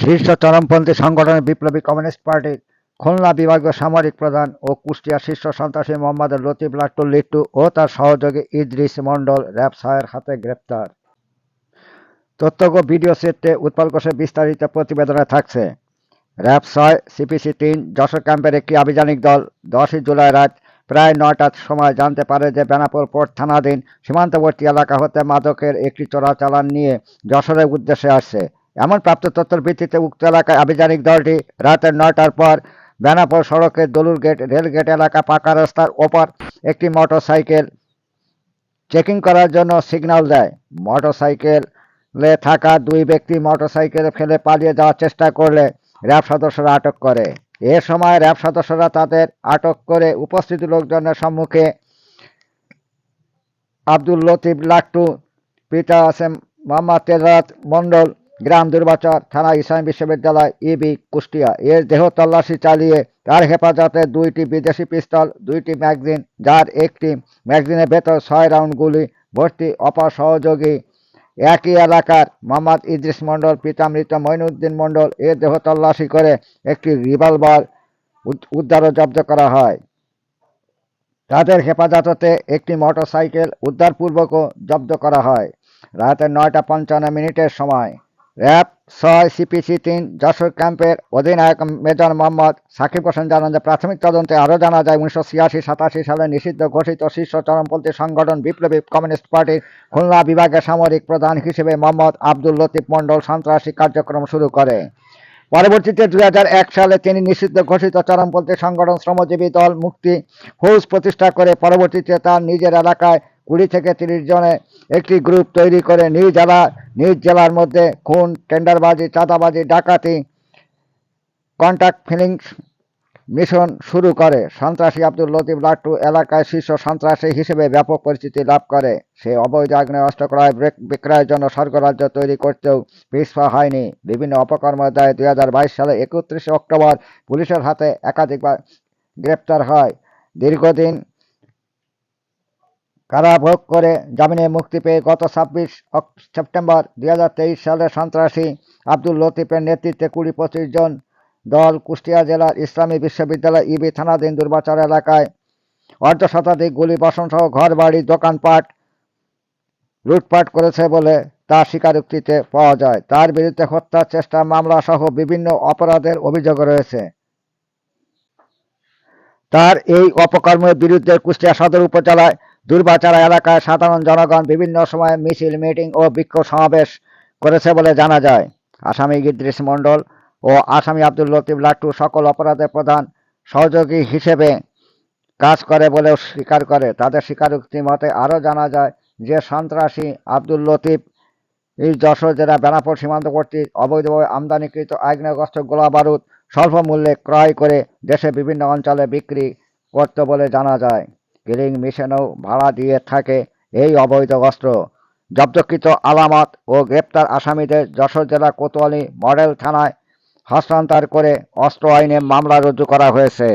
শীর্ষ চরমপন্থী সংগঠনের বিপ্লবী কমিউনিস্ট পার্টির খুলনা বিভাগীয় সামরিক প্রধান ও কুষ্টিয়া শীর্ষ সন্ত্রাসী মোহাম্মদ লতিফ লাট্টু লিট্টু ও তার সহযোগী ইদ্রিস মণ্ডল র্যাব ছয়ের হাতে গ্রেপ্তার। তথ্য ও ভিডিও চিত্রে উৎপল ঘোষের বিস্তারিত প্রতিবেদনে থাকছে র্যাব ছয় সিপিসি তিন যশোর ক্যাম্পের একটি আভিযানিক দল দশই জুলাই রাত প্রায় নয়টার সময় জানতে পারে যে বেনাপোল পোর্ট থানাধীন সীমান্তবর্তী এলাকা হতে মাদকের একটি চোরাচালান নিয়ে যশোরের উদ্দেশ্যে আসছে। এমন প্রাপ্ত তথ্যের ভিত্তিতে উক্ত এলাকায় আভিযানিক দলটি রাতের নয়টার পর বেনাপোল সড়কের দলুর গেট রেল গেট এলাকা পাকা রাস্তার ওপর একটি মোটর সাইকেল চেকিং করার জন্য সিগন্যাল দেয়। মোটর সাইকেলে থাকা দুই ব্যক্তি মোটর সাইকেল ফেলে পালিয়ে যাওয়ার চেষ্টা করলে র্যাব সদস্যরা আটক করে। এ সময় র্যাব সদস্যরা তাদের আটক করে উপস্থিত লোকজনের সম্মুখে আব্দুল লতিফ লাট্টু, পিতা আছেন মোহাম্মদ তেজরাত মণ্ডল গ্রাম দুর্বাচর থানা ইসলাম বিশ্ববিদ্যালয় ইবি কুষ্টিয়া। এর দেহ তল্লাশি চালিয়ে তার হেফাজতে দুইটি বিদেশি পিস্তল, দুইটি ম্যাগজিন, যার একটি ম্যাগজিনের ভেতর ছয় রাউন্ড গুলি ভর্তি অপর সহযোগী একই এলাকার মোহাম্মদ ইদ্রিস মণ্ডল পিতা মৃত মঈনুদ্দিন মণ্ডল এর দেহ তল্লাশি করে একটি রিভলভার উদ- উদ্ধার জব্দ করা হয়। তাদের হেফাজততে একটি মোটরসাইকেল উদ্ধারপূর্বকও জব্দ করা হয়। রাতে নয়টা পঞ্চান্ন মিনিটের সময় র্যাব ছয়, সিপিসি তিন, যশোর ক্যাম্পের অধিনায়ক মেজর মোহাম্মদ সাকিব হোসেন জানান যে প্রাথমিক তদন্তে আরও জানা যায়, উনিশশো ছিয়াশি, সাতাশি সালে নিষিদ্ধ ঘোষিত শীর্ষ চরমপন্থী সংগঠন বিপ্লবী কমিউনিস্ট পার্টির খুলনা বিভাগের সামরিক প্রধান হিসেবে মোহাম্মদ আব্দুল লতিফ মণ্ডল সন্ত্রাসী কার্যক্রম শুরু করে। পরবর্তীতে দু হাজার এক সালে তিনি নিষিদ্ধ ঘোষিত চরমপন্থী সংগঠন শ্রমজীবী দল মুক্তি ফৌজ প্রতিষ্ঠা করে, পরবর্তীতে তার নিজের এলাকায় কুড়ি থেকে তিরিশ জনের একটি গ্রুপ তৈরি করে নিজ জেলা নিজ জেলার মধ্যে খুন, টেন্ডারবাজি, চাঁদাবাজি, ডাকাতি কন্ট্রাক্ট ফিলিং মিশন শুরু করে। সন্ত্রাসী আব্দুল লতিফ লাট্টু এলাকায় শীর্ষ সন্ত্রাসী হিসেবে ব্যাপক পরিচিতি লাভ করে। সে অবৈধ আগ্নেয় অস্ত্র ক্রয় বিক- বিক্রয়ের জন্য স্বর্গরাজ্য তৈরি করতেও পিছপা হয়নি। বিভিন্ন অপকর্মের দায়ে দু হাজার বাইশ সালে একত্রিশে অক্টোবর পুলিশের হাতে একাধিকবার গ্রেপ্তার হয়। দীর্ঘদিন কারাভোগ করে জামিনে মুক্তি পেয়ে গত ছাব্বিশ সেপ্টেম্বর দুই হাজার তেইশ সালে সন্ত্রাসী আব্দুল লতিফের নেতৃত্বে কুড়ি পঁচিশ জন দল কুষ্টিয়া জেলার ইসলামী বিশ্ববিদ্যালয় ইবি থানাধীন দুর্বাচার এলাকায় অর্ধ শতাধিক গুলি বসনসহ ঘর বাড়ি দোকানপাট লুটপাট করেছে বলে তার স্বীকারোক্তিতে পাওয়া যায়। তার বিরুদ্ধে হত্যার চেষ্টা মামলা সহ বিভিন্ন অপরাধের অভিযোগ রয়েছে। তার এই অপকর্মের বিরুদ্ধে কুষ্টিয়া সদর উপজেলায় দুর্বাচারা এলাকায় সাধারণ জনগণ বিভিন্ন সময়ে মিছিল, মিটিং ও বিক্ষোভ সমাবেশ করেছে বলে জানা যায়। আসামি ইদ্রিস মণ্ডল ও আসামি আব্দুল লতিফ লাট্টু সকল অপরাধের প্রধান সহযোগী হিসেবে কাজ করে বলেও স্বীকার করে। তাদের স্বীকারোক্তি মতে আরও জানা যায় যে, সন্ত্রাসী আব্দুল লতিফ যশোর জেলা বেনাপোল সীমান্তবর্তী অবৈধভাবে আমদানিকৃত আগ্নেয়গ্রস্ত গোলা বারুদ স্বল্প মূল্যে ক্রয় করে দেশের বিভিন্ন অঞ্চলে বিক্রি করত বলে জানা যায়। কিলিং মিশনেও ভাড়া দিয়ে থাকে এই অবৈধ অস্ত্র। জব্দকৃত আলামত ও গ্রেপ্তার আসামিদের যশোর জেলা কোতোয়ালি মডেল থানায় হস্তান্তর করে অস্ত্র আইনে মামলা রুজু করা হয়েছে।